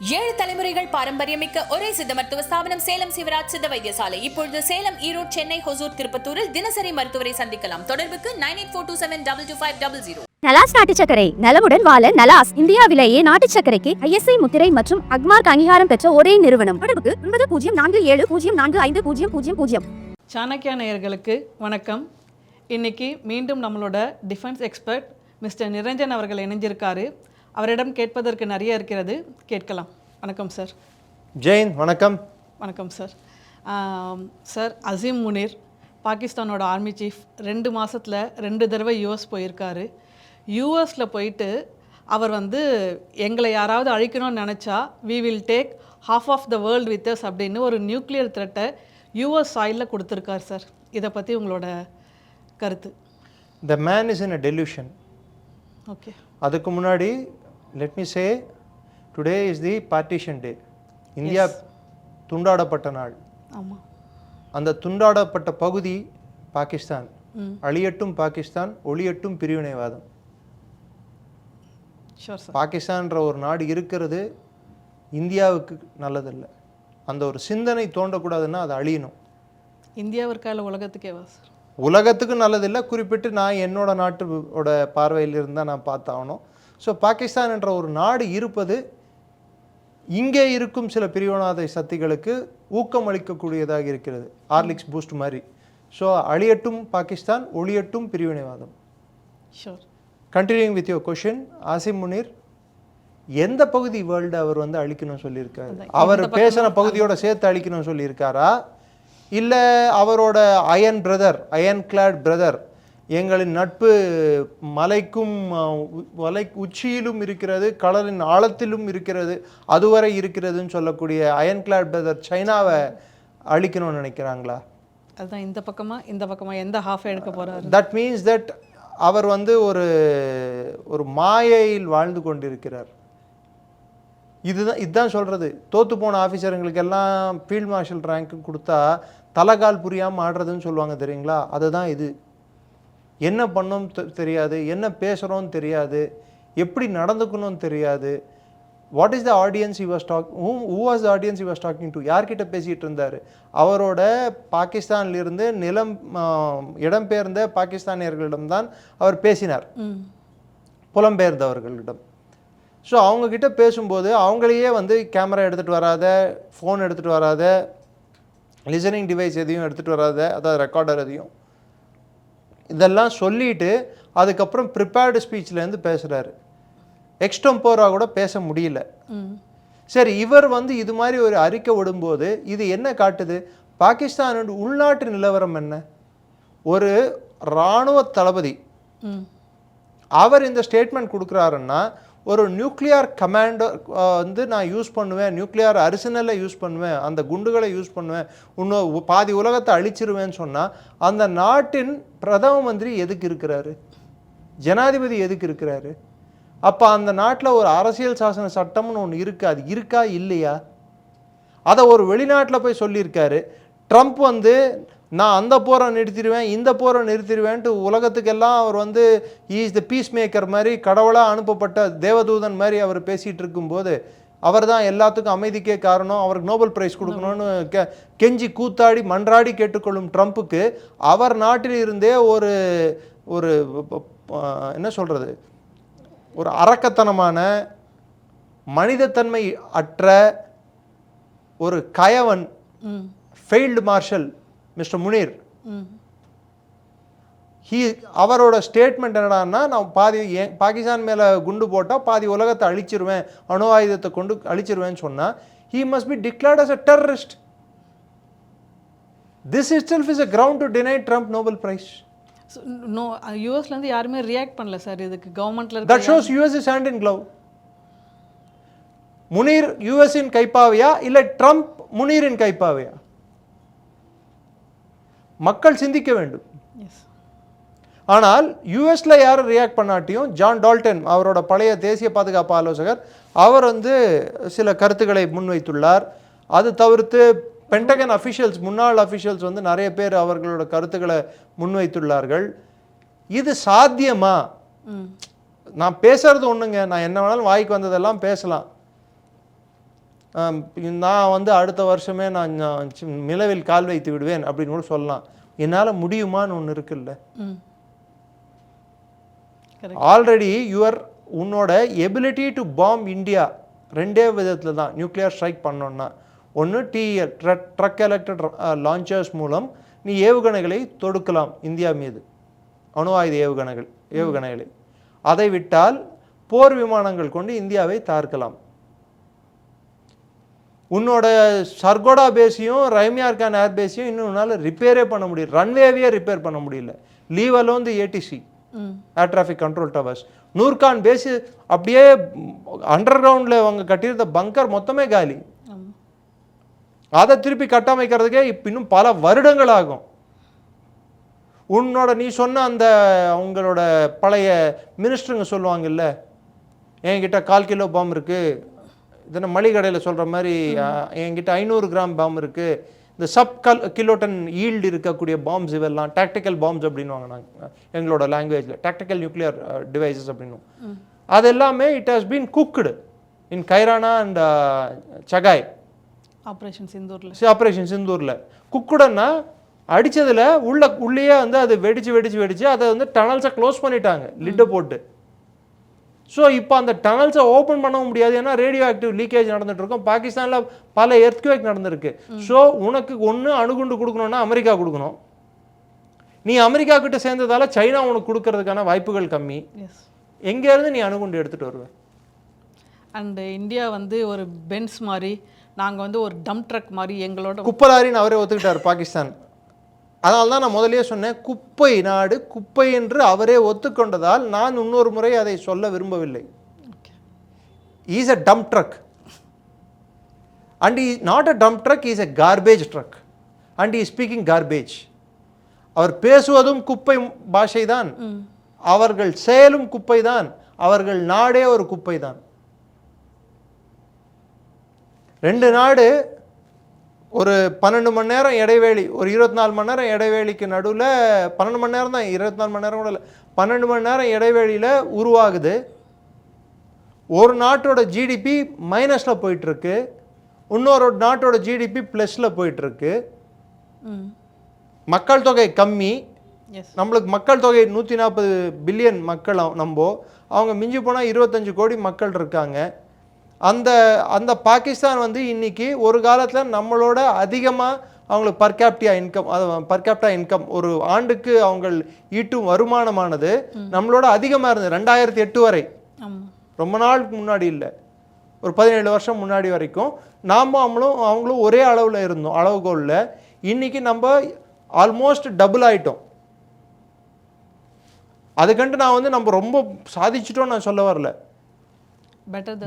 ஏழு தலைமுறைகள் பாரம்பரியமிக்க ஒரே சித்த மருத்துவ ஸ்தாபனம் சேலம் சிவராஜ் சித்த வைத்தியசாலை. இப்பொழுது சேலம் ஈரோடு சென்னை ஹொசூர் திருப்பத்தூரில் தினசரி மருத்துவரை சந்திக்கலாம். தொடர்புக்கு nine eight four two seven double two five double zero. Nalas நாட்டு சர்க்கரை நலமுடன் வாழ நலாஸ் இந்தியாவிலேயே நாட்டு சர்க்கரைக்கு ஐஎஸ்ஐ முத்திரை மற்றும் அக்மார்க் அங்கீகாரம் பெற்ற ஒரே நிறுவனம். தொடர்புக்கு ஒன்பது பூஜ்ஜியம் நான்கு ஏழு பூஜ்ஜியம் நான்கு ஐந்து பூஜ்ஜியம் பூஜ்ஜியம் பூஜ்ஜியம். சாணக்கியா நேயர்களுக்கு வணக்கம். இன்னைக்கு மீண்டும் நம்மளோட டிஃபென்ஸ் எக்ஸ்பர்ட் மிஸ்டர் நிரஞ்சன் அவர்கள் இணைஞ்சிருக்காரு. அவரிடம் கேட்பதற்கு நிறைய இருக்கிறது. கேட்கலாம். வணக்கம் சார். ஜெயின் வணக்கம். வணக்கம் சார். சார் அசீம் முனீர் பாகிஸ்தானோட ஆர்மி சீஃப் ரெண்டு மாசத்துல ரெண்டு தடவை யூஎஸ் போயிருக்காரு. யூஎஸில் போயிட்டு அவர் வந்து எங்களை யாராவது அழிக்கணும்னு நினச்சா we will take half off the world with us அப்படின்னு ஒரு நியூக்ளியர் த்ரெட்டை யூஎஸ் சாயிலில் கொடுத்துருக்கார் சார். இதை பற்றி உங்களோட கருத்து. The man is in a delusion okay அதுக்கு முன்னாடி let me say today is the partition day India துண்டாடப்பட்ட நாள். அந்த துண்டாடப்பட்ட பகுதி பாகிஸ்தான். அழியட்டும் பாகிஸ்தான் ஒளியட்டும் பிரிவினைவாதம். பாகிஸ்தான்ற ஒரு நாடு இருக்கிறது இந்தியாவுக்கு நல்லதில்லை. அந்த ஒரு சிந்தனை தோண்டக்கூடாதுன்னா அது அழியணும். இந்தியாவிற்கா இல்லை உலகத்துக்கேவா சார் உலகத்துக்கும் நல்லதில்லை குறிப்பிட்டு நான் என்னோட நாட்டோட பார்வையில் இருந்தால் நான் பார்த்தாகணும். ஸோ பாகிஸ்தான் என்ற ஒரு நாடு இருப்பது இங்கே இருக்கும் சில பிரிவினாத சக்திகளுக்கு ஊக்கம் அளிக்கக்கூடியதாக இருக்கிறது. ஆர்லிக்ஸ் பூஸ்ட் மாதிரி. ஸோ அழியட்டும் பாகிஸ்தான் ஒளியட்டும் பிரிவினைவாதம். Sure continuing with your question Asim Munir எந்த பகுதி வேர்ல்டு அவர் வந்து அழிக்கணும்னு சொல்லியிருக்காரு? அவர் பேசின பகுதியோட சேர்த்து அழிக்கணும்னு சொல்லியிருக்காரா? இல்லை அவரோட iron brother iron clad brother எங்களின் நட்பு மலைக்கும் மலை உச்சியிலும் இருக்கிறது கடலின் ஆழத்திலும் இருக்கிறது அதுவரை இருக்கிறதுன்னு சொல்லக்கூடிய அயன் கிளாட் பிரதர் சைனாவை அழிக்கணும்னு நினைக்கிறாங்களா? அதுதான் இந்த பக்கமா இந்த பக்கமா எந்த ஹாஃப் எடுக்க போறாரு? தட் மீன்ஸ் தட் அவர் வந்து ஒரு ஒரு மாயையில் வாழ்ந்து கொண்டிருக்கிறார். இதுதான் இதுதான் சொல்கிறது தோத்து போன ஆஃபீஸருங்களுக்கெல்லாம் ஃபீல்ட் மார்ஷல் ரேங்க் கொடுத்தா தலைகால் புரியாமல் ஆடுறதுன்னு சொல்லுவாங்க தெரியுங்களா? அதுதான் இது. என்ன பண்ணோம் தெ- தெரியாது என்ன பேசுகிறோன்னு தெரியாது எப்படி நடந்துக்கணும்னு தெரியாது. What is the audience he was talk who who was the audience he was talking to? யார்கிட்ட பேசிகிட்டு இருந்தார்? அவரோட பாகிஸ்தானிலிருந்து நிலம் இடம்பெயர்ந்த பாகிஸ்தானியர்களிடம்தான் அவர் பேசினார். புலம்பெயர்ந்தவர்களிடம். ஸோ அவங்கக்கிட்ட பேசும்போது அவங்களையே வந்து கேமரா எடுத்துகிட்டு வராத ஃபோன் எடுத்துகிட்டு வராத லிசனிங் டிவைஸ் எதையும் எடுத்துகிட்டு வராத அதாவது ரெக்கார்டர் எதையும் இதெல்லாம் சொல்லிட்டு அதுக்கப்புறம் ப்ரிப்பேர்டு ஸ்பீச்லேருந்து பேசுகிறாரு எக்ஸ்டம்போரா கூட பேச முடியல. சரி இவர் வந்து இது மாதிரி ஒரு அறிக்கை விடும்போது இது என்ன காட்டுது? பாகிஸ்தானோட உள்நாட்டு நிலவரம் என்ன? ஒரு இராணுவ தளபதி அவர் இந்த ஸ்டேட்மெண்ட் கொடுக்குறாருன்னா ஒரு நியூக்ளியர் கமாண்டர் வந்து நான் யூஸ் பண்ணுவேன் நியூக்ளியர் அரிசனலை யூஸ் பண்ணுவேன் அந்த குண்டுகளை யூஸ் பண்ணுவேன் இன்னும் பாதி உலகத்தை அழிச்சிருவேன்னு சொன்னால் அந்த நாட்டின் பிரதம மந்திரி எதுக்கு இருக்கிறாரு? ஜனாதிபதி எதுக்கு இருக்கிறாரு? அப்போ அந்த நாட்டில் ஒரு அரசியல் சாசன சட்டம்னு ஒன்று இருக்கு அது இருக்கா இல்லையா? அதை ஒரு வெளிநாட்டில் போய் சொல்லியிருக்காரு. ட்ரம்ப் வந்து நான் அந்த போரை நிறுத்திடுவேன் இந்த போரை நிறுத்திடுவேன்ட்டு உலகத்துக்கெல்லாம் அவர் வந்து இஸ் த பீஸ் மேக்கர் மாதிரி கடவுளாக அனுப்பப்பட்ட தேவதூதன் மாதிரி அவர் பேசிகிட்டு இருக்கும்போது அவர் தான் எல்லாத்துக்கும் அமைதிக்கே காரணம். அவருக்கு நோபல் பிரைஸ் கொடுக்கணும்னு கெ கெஞ்சி கூத்தாடி மன்றாடி கேட்டுக்கொள்ளும் ட்ரம்ப்புக்கு அவர் நாட்டில் இருந்தே ஒரு ஒரு என்ன சொல்கிறது ஒரு அரக்கத்தனமான மனிதத்தன்மை அற்ற ஒரு கயவன் failed marshal mister Munir. He அவரோட ஸ்டேட்மெண்ட் என்னடான்னா நான் பாதி பாகிஸ்தான் மேலே குண்டு போட்டால் பாதி உலகத்தை அழிச்சிருவேன் அணு ஆயுதத்தை கொண்டு அழிச்சிருவேன்னு சொன்னால் he must be declared as a terrorist this itself is a ground to deny Trump Nobel Prize no யூஎஸ்லேருந்து யாருமே ரியாக்ட் பண்ணல சார் இதுக்கு கவர்மெண்ட்ல that shows US is hand in glove Munir யூஎஸின் கைப்பாவையா இல்லை ட்ரம்ப் முனீரின் கைப்பாவையா? மக்கள் சிந்திக்க வேண்டும். ஆனால் யூஎஸில் யாரும் ரியாக்ட் பண்ணாட்டியும் ஜான் டால்டன் அவரோட பழைய தேசிய பாதுகாப்பு ஆலோசகர் அவர் வந்து சில கருத்துக்களை முன்வைத்துள்ளார். அது தவிர்த்து பென்டகன் அஃபிஷியல்ஸ் முன்னாள் அஃபிஷியல்ஸ் வந்து நிறைய பேர் அவர்களோட கருத்துக்களை முன்வைத்துள்ளார்கள். இது சாத்தியமா? நான் பேசுறது ஒன்றுங்க நான் என்ன வேணாலும் வாய்க்கு வந்ததெல்லாம் பேசலாம். நான் வந்து அடுத்த வருஷமே நான் நிலவில் கால் வைத்து விடுவேன் அப்படின்னு கூட சொல்லலாம். என்னால் முடியுமான்னு ஒன்று இருக்குல்ல. ஆல்ரெடி யுவர் உன்னோட எபிலிட்டி டு பாம் இந்தியா ரெண்டே விதத்தில் தான் நியூக்ளியர் ஸ்ட்ரைக் பண்ணோன்னா ஒன்று டிஎல் ட்ரக் எலக்ட்ரட் லான்ச்சர்ஸ் மூலம் நீ ஏவுகணைகளை தொடுக்கலாம் இந்தியா மீது. அணு ஆயுத ஏவுகணைகள். ஏவுகணைகளை அதை விட்டால் போர் விமானங்கள் கொண்டு இந்தியாவை தாக்கலாம் உன்னோட சர்கோடா பேஸையும் ரைமியார் கான் ஏர் பேஸையும் இன்னும் உன்னால் ரிப்பேரே பண்ண முடியல. ரன்வேவே ரிப்பேர் பண்ண முடியல. Leave alone the ATC air traffic control towers Nur Khan base அப்படியே அண்டர் கிரவுண்டில் அவங்க கட்டியிருந்த பங்கர் மொத்தமே காலி. அதை திருப்பி கட்டமைக்கிறதுக்கே இப்ப இன்னும் பல வருடங்கள் ஆகும். உன்னோட நீ சொன்ன அந்த அவங்களோட பழைய மினிஸ்டருங்க சொல்லுவாங்கல்ல என்கிட்ட கால் கிலோ பாம் இருக்கு இதென்ன மளிகடையில் சொல்கிற மாதிரி என்கிட்ட ஐநூறு கிராம் பாம் இருக்கு. இந்த சப் கல் கிலோட்டன் ஈல்டு இருக்கக்கூடிய பாம்ஸ் இவெல்லாம் டாக்டிக்கல் பாம்ஸ் அப்படின்னுவாங்க நாங்கள் எங்களோட லாங்குவேஜில் டாக்டிக்கல் நியூக்ளியர் டிவைசஸ் அப்படின்னும் அது எல்லாமே it has been cooked in Kirana and Chagai operation சிந்தூரில் operation சிந்தூரில் குக்குடன்னா அடிச்சதுல உள்ள உள்ளேயே வந்து அது வெடிச்சு வெடிச்சு வெடிச்சு அதை வந்து டனல்ஸை க்ளோஸ் பண்ணிட்டாங்க. லிட்டை போட்டு. ஸோ இப்போ அந்த டனல்ஸை ஓப்பன் பண்ண முடியாது. ஏன்னா ரேடியோ ஆக்டிவ் லீக்கேஜ் நடந்துட்டு இருக்கும் பாகிஸ்தானில் பல எர்த்குவேக் நடந்திருக்கு. ஸோ உனக்கு ஒன்று அணுகுண்டு கொடுக்கணும்னா அமெரிக்கா கொடுக்கணும். நீ அமெரிக்கா கிட்ட சேர்ந்ததால சைனா உனக்கு கொடுக்கறதுக்கான வாய்ப்புகள் கம்மி. எங்கேருந்து நீ அணுகுண்டு எடுத்துட்டு வருவ? அண்டு இந்தியா வந்து ஒரு பென்ஸ் மாதிரி நாங்கள் வந்து ஒரு டம்ப் ட்ரக் மாதிரி எங்களோட குப்பலாரின்னு அவரே ஒத்துக்கிட்டார் பாகிஸ்தான். அதனால தான் நான் முதல்லயே சொன்னேன் குப்பை நாடு குப்பை என்று அவரே ஒத்துக்கொண்டதால் நான் இன்னொரு முறை அதை சொல்ல விரும்பவில்லை. Is a dump truck. And he not a dump truck is a garbage truck. And he is speaking garbage. அவர் பேசுவதும் குப்பை பாஷை தான் அவர்கள் செயலும் குப்பை தான் அவர்கள் நாடே ஒரு குப்பை தான் ரெண்டு நாடு ஒரு பன்னெண்டு மணி நேரம் இடைவேளி ஒரு இருபத்தி நாலு மணி நேரம் இடைவேளிக்கு நடுவில் பன்னெண்டு மணி நேரம் தான் இருபத்தி நாலு மணி நேரம் கூட இல்லை. பன்னெண்டு மணி நேரம் இடைவேளியில் உருவாகுது. ஒரு நாட்டோட ஜிடிபி மைனஸில் போயிட்டுருக்கு. இன்னொரு நாட்டோட ஜிடிபி ப்ளஸில் போயிட்டுருக்கு. ம். மக்கள் தொகை கம்மி. நம்மளுக்கு மக்கள் தொகை நூற்றி நாற்பது பில்லியன் மக்கள் நம்போ அவங்க மிஞ்சி போனால் இருபத்தஞ்சு கோடி மக்கள் இருக்காங்க. அந்த அந்த பாகிஸ்தான் வந்து இன்னைக்கு ஒரு காலத்தில் நம்மளோட அதிகமாக அவங்களுக்கு பர் கேப்டியா இன்கம் அது பர் கேப்டா இன்கம் ஒரு ஆண்டுக்கு அவங்க ஈட்டும் வருமானமானது நம்மளோட அதிகமாக இருந்தது ரெண்டாயிரத்தி எட்டு வரை. ரொம்ப நாளுக்கு முன்னாடி இல்லை. ஒரு பதினேழு வருஷம் முன்னாடி வரைக்கும் நாம அவங்களும் அவங்களும் ஒரே அளவில் இருந்தோம் அளவுகோலில். இன்னைக்கு நம்ம ஆல்மோஸ்ட் டபுள் ஆயிட்டோம். அதுக்கண்டு நான் வந்து நம்ம ரொம்ப சாதிச்சிட்டோம் நான் சொல்ல வரல.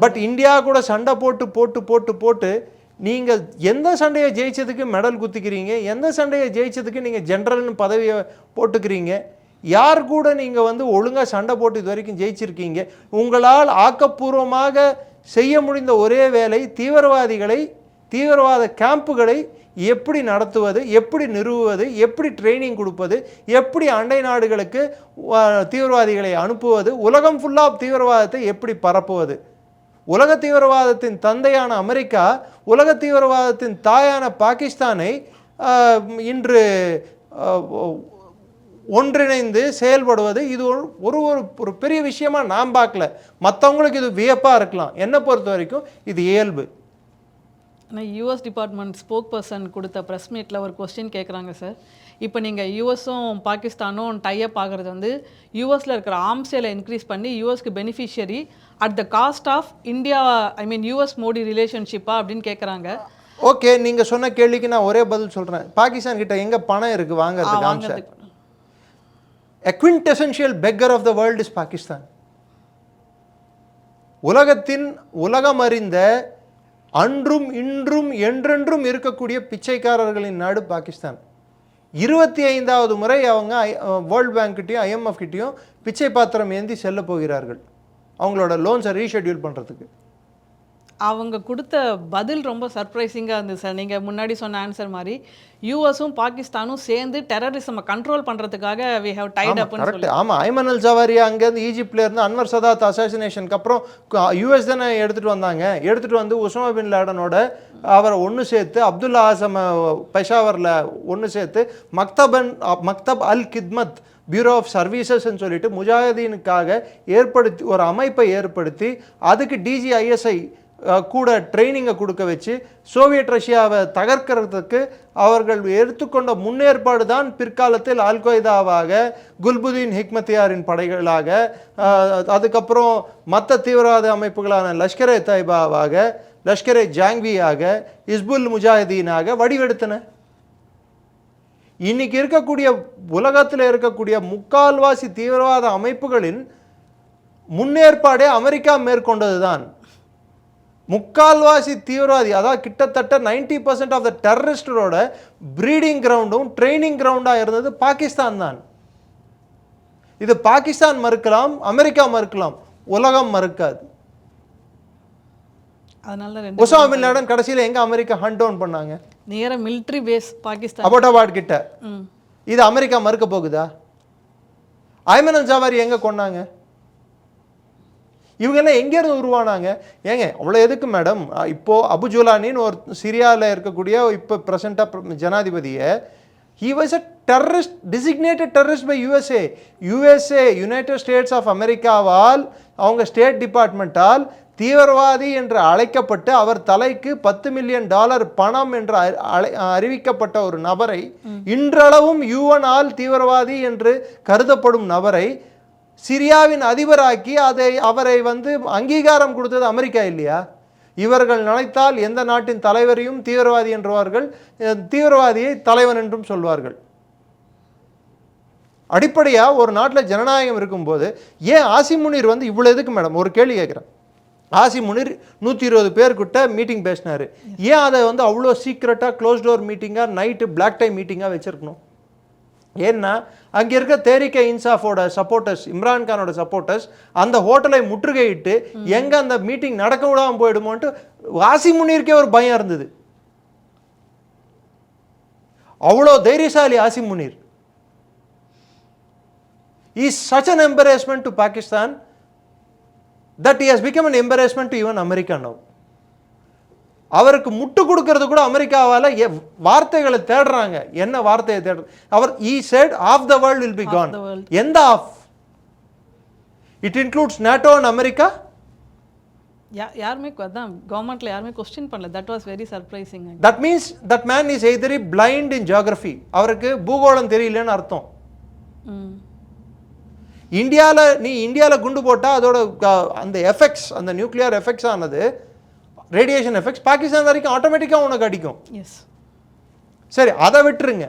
பட் இந்தியா கூட சண்டை போட்டு போட்டு போட்டு போட்டு நீங்கள் எந்த சண்டையை ஜெயிச்சதுக்கு மெடல் குத்திக்கிறீங்க? எந்த சண்டையை ஜெயிச்சதுக்கு நீங்கள் ஜென்ரல்னு பதவியை போட்டுக்கிறீங்க? யார் கூட நீங்கள் வந்து ஒழுங்காக சண்டை போட்டு இது வரைக்கும் ஜெயிச்சிருக்கீங்க? உங்களால் ஆக்கப்பூர்வமாக செய்ய முடிந்த ஒரே வேலை தீவிரவாதிகளை தீவிரவாத கேம்புகளை எப்படி நடத்துவது எப்படி நிறுவுவது எப்படி ட்ரைனிங் கொடுப்பது எப்படி அண்டை நாடுகளுக்கு தீவிரவாதிகளை அனுப்புவது உலகம் ஃபுல்லாக தீவிரவாதத்தை எப்படி பரப்புவது? உலக தீவிரவாதத்தின் தந்தையான அமெரிக்கா உலக தீவிரவாதத்தின் தாயான பாகிஸ்தானை இன்று ஒன்றிணைந்து செயல்படுவது இது ஒரு ஒரு ஒரு ஒரு பெரிய விஷயமா நான் பார்க்கல. மற்றவங்களுக்கு இது வியப்பாக இருக்கலாம். என்னை பொறுத்த வரைக்கும் இது இயல்பு. ஆனால் யூஎஸ் டிபார்ட்மெண்ட் ஸ்போக் பர்சன் கொடுத்த ப்ரெஸ் மீட்டில் ஒரு கொஸ்டின் கேட்குறாங்க சார் இப்போ நீங்கள் யூஎஸும் பாகிஸ்தானும் டைப் ஆகிறது வந்து யூஎஸில் இருக்கிற ஆர்ம்ஸ் சேலை இன்க்ரீஸ் பண்ணி யூஎஸ்க்கு beneficiary at the cost of India I mean US Modi ரிலேஷன்ஷிப்பா அப்படின்னு கேட்குறாங்க ஓகே நீங்க சொன்ன கேள்விக்கு நான் ஒரே பதில் சொல்றேன். பாகிஸ்தான் கிட்ட எங்க பணம் இருக்கு வாங்குறதுக்கு ஆம்சர் A quintessential beggar of the world is Pakistan உலகத்தின் உலகம் அறிந்த அன்றும் இன்றும் என்றென்றும் இருக்கக்கூடிய பிச்சைக்காரர்களின் நாடு பாகிஸ்தான். இருபத்தி ஐந்தாவது முறை அவங்க வேர்ல்ட் பேங்க்கிட்டையும் ஐஎம்எஃப் கிட்டேயும் பிச்சை பாத்திரம் ஏந்தி செல்ல போகிறார்கள். அவங்களோட லோன்ஸை ரீஷெட்யூல் பண்ணுறதுக்கு அவங்க கொடுத்த பதில் ரொம்ப சர்ப்ரைசிங்காக இருந்தது சார் நீங்கள் முன்னாடி சொன்ன ஆன்சர் மாதிரி யூஎஸும் பாகிஸ்தானும் சேர்ந்து டெரரிசமை கண்ட்ரோல் பண்ணுறதுக்காக வி ஹவ் டைட் அப்னு கரெக்ட் சொல்லி. ஆமா ஐமன் அல் ஜவாரியா அங்கேருந்து ஈஜிப்ட்ல இருந்து அன்வர் சதாத் அசாசினேஷனுக்கு அப்புறம் யூஎஸ் தானே எடுத்துட்டு வந்தாங்க. எடுத்துட்டு வந்து உஸ்மா பின் லேடனோட அவரை ஒன்று சேர்த்து அப்துல்லா ஆசம் பெஷாவரில் ஒன்று சேர்த்து மக்தபன் மக்தப் அல் கித்மத் பியூரோ ஆஃப் சர்வீசஸ்ன்னு சொல்லிட்டு முஜாஹதீனுக்காக ஏற்படுத்தி ஒரு அமைப்பை ஏற்படுத்தி அதுக்கு டிஜிஐஎஸ்ஐ கூட ட்ரைனிங்கை கொடுக்க வச்சு சோவியத் ரஷ்யாவை தகர்க்கிறதுக்கு அவர்கள் எடுத்துக்கொண்ட முன்னேற்பாடு தான் பிற்காலத்தில் அல்கொய்தாவாக குல்புதீன் ஹிக்மத்தியாரின் படைகளாக அதுக்கப்புறம் மற்ற தீவிரவாத அமைப்புகளான லஷ்கரே தைபாவாக லஷ்கரே ஜாங்வியாக இஸ்புல் முஜாஹிதீனாக வடிவெடுத்தன. இன்னைக்கு இருக்கக்கூடிய உலகத்தில் இருக்கக்கூடிய முக்கால்வாசி தீவிரவாத அமைப்புகளின் முன்னேற்பாடே அமெரிக்கா மேற்கொண்டது தான் முக்கால்வாசி தீவிரவாதி அதாவது கிட்டத்தட்ட 90% பர்சன்ட் ஆஃப் த டெரரிஸ்டரோட ப்ரீடிங் கிரவுண்டும் ட்ரைனிங் கிரவுண்டாக இருந்தது பாகிஸ்தான் தான். இது பாகிஸ்தான் மறுக்கலாம் அமெரிக்கா மறுக்கலாம் உலகம் மறுக்காது. அதனால ஒசாமா பின் லேடன் கடைசியில் எங்க அமெரிக்கா ஹண்ட் டவுன் பண்ணாங்க? நேராக மிலிட்ரி பேஸ் பாகிஸ்தான். அபோட்டாபாட் கிட்ட. இது அமெரிக்கா மறுக்க போகுதா? ஐமன் ஜவாரி எங்க கொன்னாங்க? இவங்கெல்லாம் எங்கேருந்து உருவானாங்க? ஏங்க அவ்வளோ எதுக்கு மேடம் இப்போ அபு ஜுலானின்னு ஒரு சிரியாவில் இருக்கக்கூடிய இப்போ ப்ரெசண்ட்டாக ஜனாதிபதியை he was a terrorist designated terrorist by USA USA United States of அமெரிக்காவால் அவங்க ஸ்டேட் டிபார்ட்மெண்ட்டால் தீவிரவாதி என்று அழைக்கப்பட்டு அவர் தலைக்கு பத்து மில்லியன் டாலர் பணம் என்று அறிவிக்கப்பட்ட ஒரு நபரை இன்றளவும் யுஎனால் தீவிரவாதி என்று கருதப்படும் நபரை சிரியாவின் அதிபராக்கி அதை அவரை வந்து அங்கீகாரம் கொடுத்தது அமெரிக்கா இல்லையா? இவர்கள் நினைத்தால் எந்த நாட்டின் தலைவரையும் தீவிரவாதி என்றுவார்கள் தீவிரவாதியை தலைவன் என்றும் சொல்வார்கள். அடிப்படையாக ஒரு நாட்டில் ஜனநாயகம் இருக்கும்போது ஏன் ஆசி முனீர் வந்து இவ்வளோ எதுக்கு மேடம் ஒரு கேள்வி கேட்குறேன். ஆசி முனிர் நூற்றி இருபது பேர்கிட்ட மீட்டிங் பேசினார். ஏன் அதை வந்து அவ்வளோ சீக்ரெட்டாக க்ளோஸ் டோர் மீட்டிங்காக நைட்டு பிளாக் டைம் மீட்டிங்காக வச்சுருக்கணும்? ஏன்னா அங்கே இருக்க தேரிக்கை இன்சாஃபோட சப்போர்ட்டர்ஸ் இம்ரான் கானோட சப்போர்ட்டர்ஸ் அந்த ஹோட்டலை முற்றுகையிட்டு எங்க அந்த மீட்டிங் நடக்க விடாம போயிடுமோன்ட்டு வாசி முன்னீருக்கே ஒரு பயம் இருந்தது. அவ்வளோ தைரியசாலி Asim Munir is such an embarrassment to Pakistan that he has become an embarrassment to even America now. அவருக்கு முட்டு கொடுக்கறது கூட அமெரிக்காவால வார்த்தைகளை தேடுறாங்க. என்ன வார்த்தையை தேடுற அவர் he said half the world will be gone. எந்த of it includes NATO and America யா யாருமே அதான் கவர்மெண்ட்ல யாருமே கொஸ்டின் பண்ணல. That was very surprising that means that man is either blind in geography அவருக்கு பூகோளம் தெரியலன்னு அர்த்தம். இந்தியாவில் நீ இந்தியாவில் குண்டு போட்டால் அதோட அந்த எஃபெக்ட்ஸ் அந்த நியூக்ளியர் எஃபெக்ட்ஸ் ஆனது ரேடியேஷன் எஃபெக்ட்ஸ் பாகிஸ்தான் வரைக்கும் ஆட்டோமேட்டிக்காக உனக்கு அடிக்கும். எஸ் சரி அதை விட்டுருங்க.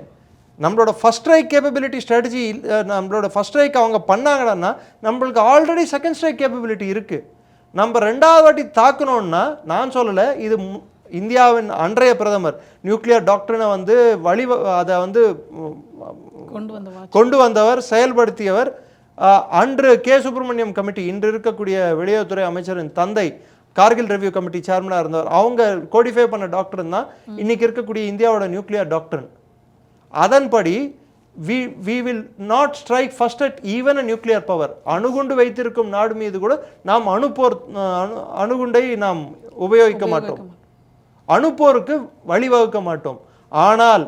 நம்மளோட ஃபஸ்ட் ஸ்ட்ரைக் கேப்பபிலிட்டி ஸ்ட்ராட்டஜி நம்மளோட ஃபஸ்ட் ஸ்ட்ரைக் அவங்க பண்ணாங்கன்னா நம்மளுக்கு ஆல்ரெடி செகண்ட் ஸ்ட்ரைக் கேப்பபிலிட்டி இருக்குது நம்ம ரெண்டாவது வாட்டி தாக்கணும்னா நான் சொல்லலை இது இந்தியாவின் அன்றைய பிரதமர் நியூக்ளியர் டாக்டரினை வந்து வழி அதை வந்து கொண்டு வந்தவர் செயல்படுத்தியவர் அன்று கே. சுப்பிரமணியம் கமிட்டி இன்று இருக்கக்கூடிய வெளியுறவுத்துறை அமைச்சரின் தந்தை கார்கில் ரெவ்யூ கமிட்டி சேர்மனாக இருந்தவர் அவங்க கோடிஃபை பண்ண டாக்டர் தான் இன்னைக்கு இருக்கக்கூடிய இந்தியாவோட நியூக்ளியர் டாக்டர் அதன்படி we we will not strike first at even a nuclear power அணுகுண்டு வைத்திருக்கும் நாடு மீது கூட நாம் அணுப்போர் அணு அணுகுண்டை நாம் உபயோகிக்க மாட்டோம். அணுப்போருக்கு வழிவகுக்க மாட்டோம். ஆனால்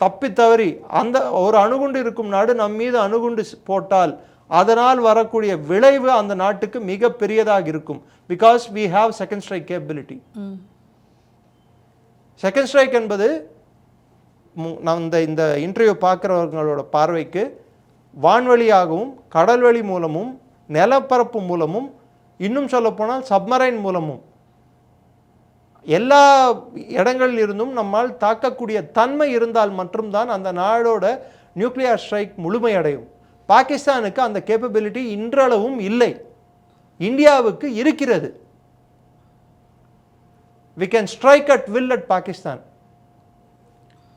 தப்பி தவறி அந்த ஒரு அணுகுண்டு இருக்கும் நாடு நம் மீது அணுகுண்டு போட்டால் அதனால் வரக்கூடிய விளைவு அந்த நாட்டுக்கு மிக பெரியதாக இருக்கும். Because we have second strike capability second strike என்பது நான் இந்த இந்த இன்டர்வியூ பார்க்குறவங்களோட பார்வைக்கு வான்வழியாகவும் கடல்வழி மூலமும் நிலப்பரப்பு மூலமும் இன்னும் சொல்லப்போனால் சப்மரைன் மூலமும் எல்லா இடங்களில் இருந்தும் நம்மால் தாக்கக்கூடிய தன்மை இருந்தால் மட்டும்தான் அந்த நாடோட நியூக்ளியர் ஸ்ட்ரைக் முழுமையடையும். பாகிஸ்தானுக்கு அந்த கேப்பபிலிட்டி இன்றளவும் இல்லை. இந்தியாவுக்கு இருக்கிறது. We can strike at will at Pakistan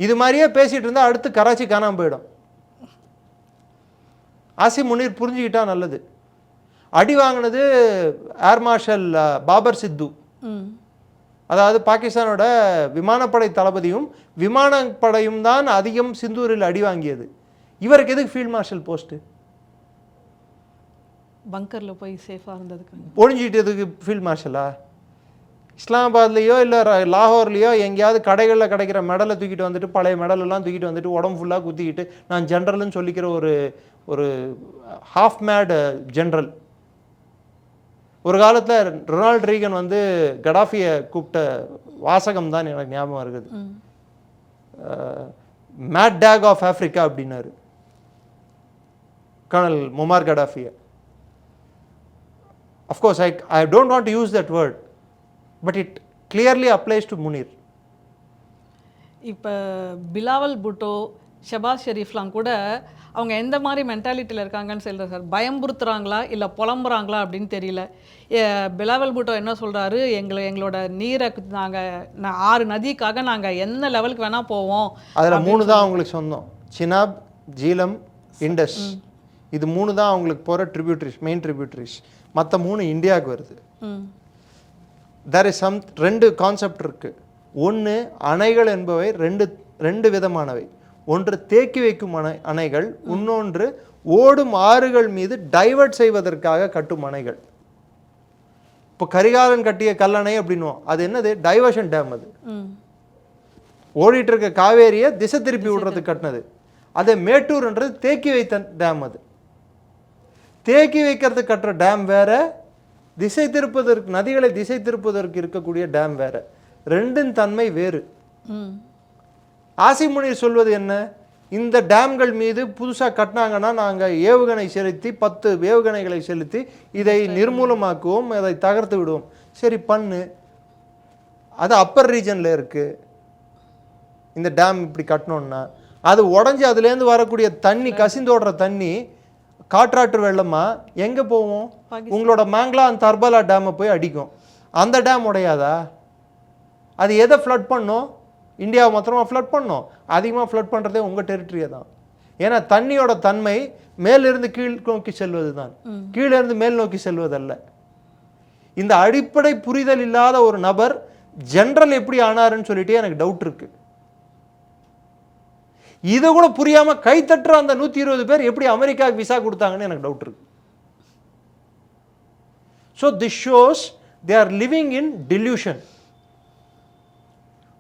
இது மாதிரியே பேசிட்டு இருந்தா அடுத்து கராச்சி காணாம போயிடும். ஆசி முனீர் புரிஞ்சுக்கிட்டா நல்லது. அடி வாங்கினது ஏர் மார்ஷல் பாபர் சித்து. அதாவது பாகிஸ்தானோட விமானப்படை தளபதியும் விமானப்படையும் தான் அதிகம் சிந்தூரில் அடி வாங்கியது. இவருக்கு எதுக்கு ஃபீல்ட் மார்ஷல் போஸ்ட்டு பங்கரில் போய் சேஃபாக இருந்ததுக்கு ஒழிஞ்சிட்டதுக்கு ஃபீல்ட் மார்ஷலா இஸ்லாமாபாத்லேயோ இல்லை லாகூர்லேயோ எங்கேயாவது கடைகளில் கிடைக்கிற மெடலை தூக்கிட்டு வந்துட்டு பழைய மெடல் எல்லாம் தூக்கிட்டு வந்துட்டு உடம்பு ஃபுல்லாக குத்திக்கிட்டு நான் ஜென்ரல்னு சொல்லிக்கிற ஒரு ஒரு ஹாஃப் மேட் ஜென்ரல் ஒரு காலத்தில் ரொனால்ட் ரீகன் வந்து கடாஃபியை கூப்பிட்ட வாசகம் தான் எனக்கு ஞாபகம் இருக்குது. மேட் டேக் ஆஃப் ஆஃப்ரிக்கா அப்படின்னாரு. Colonel Muammar கடாஃபியை of course I I don't want to use that word but it clearly applies to Munir இப்போ பிலாவல் புட்டோ ஷபாஸ் ஷெரீஃப்லாம் கூட அவங்க எந்த மாதிரி மென்டாலிட்டியில் இருக்காங்கன்னு சொல்கிற சார்? பயம்புறுத்துறாங்களா இல்லை புலம்புறாங்களா அப்படின்னு தெரியல. பிலாவல் புட்டோ என்ன சொல்கிறாரு எங்களை எங்களோட நீரை நாங்கள் ஆறு நதிக்காக நாங்கள் என்ன லெவலுக்கு வேணால் போவோம் அதில் மூணு தான் அவங்களுக்கு சொந்தம். சினாப் ஜீலம் இண்டஸ். இது மூணு தான் அவங்களுக்கு போகிற ட்ரிபியூட்ரிஸ் மெயின் ட்ரிபியூட்ரிஸ் மற்ற மூணு இந்தியாவுக்கு வருது. தேர் இஸ் சம் ரெண்டு கான்செப்ட் இருக்குது ஒன்று அணைகள் என்பவை ரெண்டு ரெண்டு விதமானவை. ஒன்று தேக்கி வைக்கும் அணை அணைகள் இன்னொன்று ஓடும் ஆறுகள் மீது டைவர்ட் செய்வதற்காக கட்டும் அணைகள். இப்போ கரிகாலன் கட்டிய கல்லணை அப்படின்னுவோம். அது என்னது? டைவர்ஷன் டேம் அது. ஓடிட்டு இருக்க காவேரியை திசை திருப்பி விடுறதுக்கு கட்டினது. அதே மேட்டூர்ன்றது தேக்கி வைத்த டேம் அது. தேக்கி வைக்கிறதுக்கு கட்டுற டேம் வேற திசை திருப்பதற்கு நதிகளை திசை திருப்பதற்கு இருக்கக்கூடிய டேம் வேற. ரெண்டின் தன்மை வேறு. ஆசிமுனிர் சொல்வது என்ன? இந்த டேம்கள் மீது புதுசாக கட்டினாங்கன்னா நாங்கள் ஏவுகணை செலுத்தி பத்து ஏவுகணைகளை செலுத்தி இதை நிர்மூலமாக்குவோம் அதை தகர்த்து விடுவோம். சரி பண்ணு. அது அப்பர் ரீஜனில் இருக்குது இந்த டேம் இப்படி கட்டணும்னா அது உடஞ்சி அதுலேருந்து வரக்கூடிய தண்ணி கசிந்தோடுற தண்ணி காற்றாற்று வெள்ளமா? எங்கே போவோம்? உங்களோட மேங்லா அந்த தர்பலா டேமை போய் அடிக்கும். அந்த டேம் உடையாதா? அது எதை ஃப்ளட் பண்ணும்? இந்தியாவை மொத்தமாக ஃப்ளட் பண்ணும். அதிகமாக ஃப்ளட் பண்ணுறதே உங்கள் டெரிட்டரியை தான். ஏன்னா தண்ணியோட தன்மை மேலிருந்து கீழ் நோக்கி செல்வது தான் கீழிருந்து மேல் நோக்கி செல்வதல்ல. இந்த அடிப்படை புரிதல் இல்லாத ஒரு நபர் ஜென்ரல் எப்படி ஆனாருன்னு சொல்லிட்டு எனக்கு டவுட் இருக்கு. இதை கூட புரியாம கை தட்டுற அந்த நூத்தி இருபது பேர் எப்படி அமெரிக்காவுக்கு விசா கொடுத்தாங்கன்னு எனக்கு டவுட் இருக்கு so this shows they are living in delusion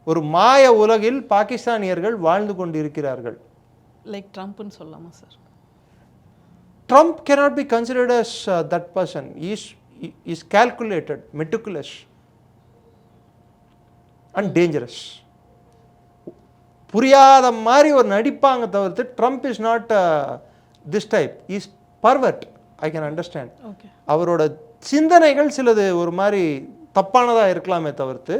ஒரு மாய உலகில் பாகிஸ்தானியர்கள் வாழ்ந்து கொண்டிருக்கிறார்கள் லைக் ட்ரம்ப்னு சொல்லலாமா sir considered as uh, that person. He is, he is calculated, meticulous, and dangerous. புரியாத மாதிரி ஒரு நடிப்பாங்க தவிர்த்து Trump is not this type is pervert I can understand அவரோட சிந்தனைகள் சிலது ஒரு மாதிரி தப்பானதாக இருக்கலாமே தவிர்த்து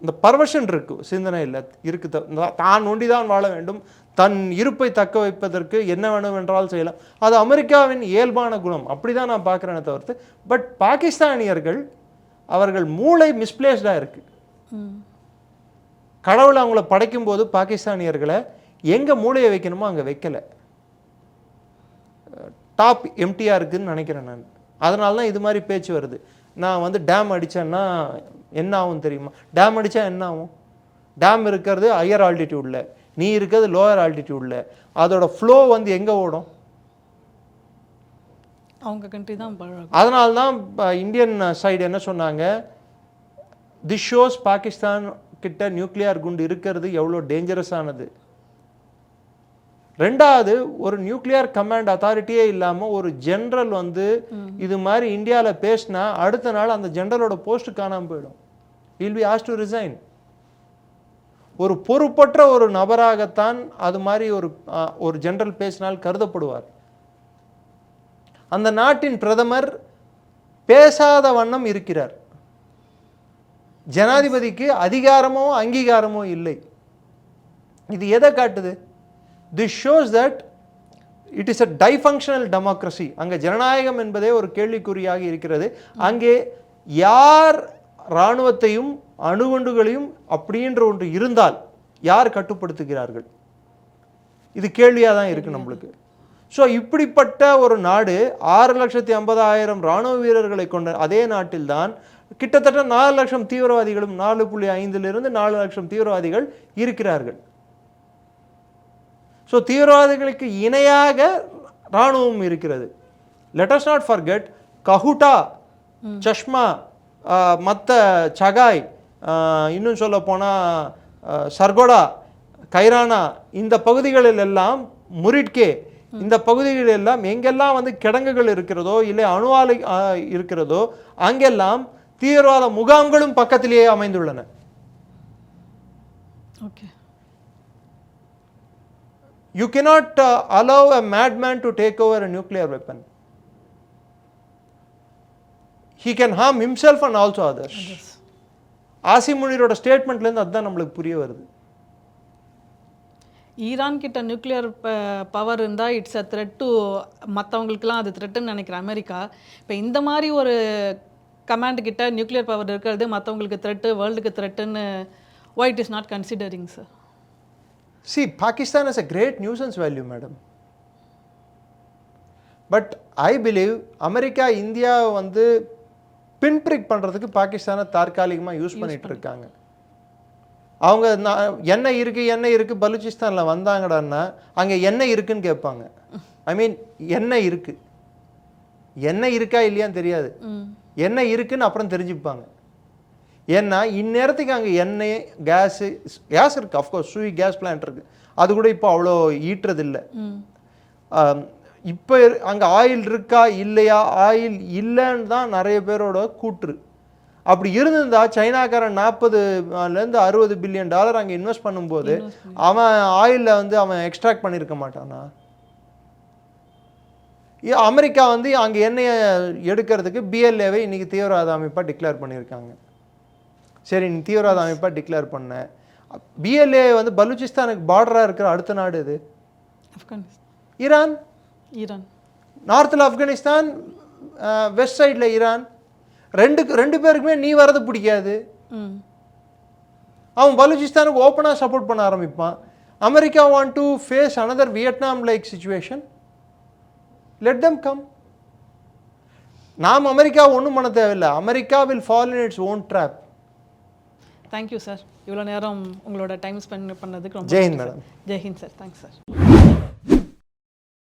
இந்த பர்வஷன் இருக்கு சிந்தனையில் இருக்கு த- இந்த தான் ஒண்டி தான் வாழ வேண்டும். தன் இருப்பை தக்க வைப்பதற்கு என்ன வேணும் என்றால் செய்யலாம். அது அமெரிக்காவின் இயல்பான குணம். அப்படி தான் நான் பார்க்குறேனே தவிர்த்து பட் பாகிஸ்தானியர்கள் அவர்கள் மூளை மிஸ்பிளேஸ்டாக இருக்கு. ம். கடவுள் அவங்கள படைக்கும்போது பாகிஸ்தானியர்களை எங்கே மூளையை வைக்கணுமோ அங்கே வைக்கல. டாப் எம்டியாக இருக்குன்னு நினைக்கிறேன் நான். அதனால தான் இது மாதிரி பேச்சு வருது. நான் வந்து டேம் அடித்தேன்னா என்ன ஆகும் தெரியுமா? டேம் அடித்தா என்ன ஆகும்? டேம் இருக்கிறது ஹையர் ஆல்டிடியூடில் நீ இருக்கிறது லோயர் ஆல்டிடியூடில் அதோட ஃப்ளோ வந்து எங்கே ஓடும்? அவங்க கண்ட்ரி தான் அதனால தான் இந்தியன் சைடு என்ன சொன்னாங்க? திஸ் ஷோஸ் பாகிஸ்தான் கிட்ட நியூக்ளியர் குண்டு இருக்கிறது எவ்வளோ டேஞ்சரஸ் ஆனது ரெண்டாவது ஒரு நியூக்ளியர் கமாண்ட் அத்தாரிட்டியே இல்லாமல் ஒரு ஜெனரல் வந்து இது மாதிரி இந்தியாவில் பேசினா அடுத்த நாள் அந்த ஜெனரலோட போஸ்ட் காணாமல் போயிடும். வில் பி ஆஸ் டு ரிசைன் ஒரு பொறுப்பற்ற ஒரு நபராகத்தான் அது மாதிரி ஒரு ஒரு ஜெனரல் பேசினால் கருதப்படுவார். அந்த நாட்டின் பிரதமர் பேசாத வண்ணம் இருக்கிறார். ஜனாதிபதிக்கு அதிகாரமோ அங்கீகாரமோ இல்லை. இது எதை காட்டுது? This shows that it is a dysfunctional democracy அங்கே ஜனநாயகம் என்பதே ஒரு கேள்விக்குறியாக இருக்கிறது. அங்கே யார் இராணுவத்தையும் அணுகுண்டுகளையும் அப்படின்ற ஒன்று இருந்தால் யார் கட்டுப்படுத்துகிறார்கள்? இது கேள்வியாக தான் இருக்கு நம்மளுக்கு. ஸோ இப்படிப்பட்ட ஒரு நாடு ஆறு லட்சத்தி ஐம்பதாயிரம் ராணுவ வீரர்களை கொண்ட அதே நாட்டில்தான் கிட்டத்தட்ட நாலு லட்சம் தீவிரவாதிகளும் நாலு புள்ளி ஐந்திலிருந்து நாலு லட்சம் தீவிரவாதிகள் இருக்கிறார்கள். ஸோ தீவிரவாதிகளுக்கு இணையாக இராணுவம் இருக்கிறது. Let's not forget Kahuta Chashma மற்ற சகாய் இன்னும் சொல்ல போனால் சர்கோடா கைரானா இந்த பகுதிகளில் எல்லாம் முரிட்கே இந்த பகுதிகளில் எல்லாம் எங்கெல்லாம் வந்து கிடங்குகள் இருக்கிறதோ இல்லை அணுவாலை இருக்கிறதோ அங்கெல்லாம் தீவிரவாத முகாம்களும் பக்கத்திலேயே அமைந்துள்ளன. Okay You cannot uh, allow a madman to take over a nuclear weapon. He can harm himself and also others. ஆசி முனிரோட ஸ்டேட்மெண்ட்லேருந்து அதுதான் நம்மளுக்கு புரிய வருது. ஈரான் கிட்ட நியூக்ளியர் பவர் இருந்தால் இட்ஸ் அ த்ரெட் டு மற்றவங்களுக்குலாம் அது த்ரெட்டுன்னு நினைக்கிறேன். அமெரிக்கா. இப்போ இந்த மாதிரி ஒரு கமாண்ட் கிட்ட நியூக்ளியர் பவர் இருக்கிறது மற்றவங்களுக்கு த்ரெட்டு வேர்ல்டுக்கு த்ரெட்டுன்னு why it is not considering sir see Pakistan is a great nuisance value madam but I believe America India வந்து பின்பிரிக் பண்ணுறதுக்கு பாகிஸ்தானை தற்காலிகமாக யூஸ் பண்ணிட்டு இருக்காங்க. அவங்க நான் எண்ணெய் இருக்கு எண்ணெய் இருக்கு பலூச்சிஸ்தானில் வந்தாங்கடான்னா அங்கே எண்ணெய் இருக்குன்னு கேட்பாங்க. ஐ மீன் எண்ணெய் இருக்கு? எண்ணெய் இருக்கா இல்லையான்னு தெரியாது. எண்ணெய் இருக்குன்னு அப்புறம் தெரிஞ்சுப்பாங்க. ஏன்னா இந்நேரத்துக்கு அங்கே எண்ணெய் கேஸு கேஸ் இருக்குது of course Sui gas plant இருக்குது அது கூட இப்போ அவ்வளோ ஈட்டுறதில்லை. இப்போ அங்கே ஆயில் இருக்கா இல்லையா? ஆயில் இல்லைன்னு தான் நிறைய பேரோட கூற்று. அப்படி இருந்திருந்தா சைனாக்காரன் நாற்பதுலேருந்து அறுபது பில்லியன் டாலர் அங்கே இன்வெஸ்ட் பண்ணும்போது அவன் ஆயிலில் வந்து அவன் எக்ஸ்ட்ராக்ட் பண்ணியிருக்க மாட்டானா? அமெரிக்கா வந்து அங்கே எண்ணெயை எடுக்கிறதுக்கு பிஎல்ஏவை இன்னைக்கு தீவிரவாத அமைப்பாக டிக்ளேர் பண்ணியிருக்காங்க. சரி நீ தீவிரவாத அமைப்பாக டிக்ளேர் பண்ண பிஎல்ஏ வந்து பலூச்சிஸ்தானுக்கு பார்டராக இருக்கிற அடுத்த நாடு இது ஆப்கானிஸ்தான். ஈரான் ஈரான் நார்த்தில் ஆப்கானிஸ்தான் வெஸ்ட் சைடில் ஈரான் ரெண்டு ரெண்டு பேருக்குமே நீ வரது பிடிக்காது. அவன் பலூச்சிஸ்தானுக்கு ஓப்பனாக சப்போர்ட் பண்ண ஆரம்பிப்பான். America want to face another Vietnam like situation let them come நாம் அமெரிக்கா ஒன்றும் பண்ண தேவையில்லை. America will fall in its own trap thank you sir இவ்வளோ நேரம் உங்களோட டைம் ஸ்பெண்ட் பண்ணதுக்கு ரொம்ப ஜெய் ஹிந்த் நன்றி madam. Sir. Jai Hind sir thanks sir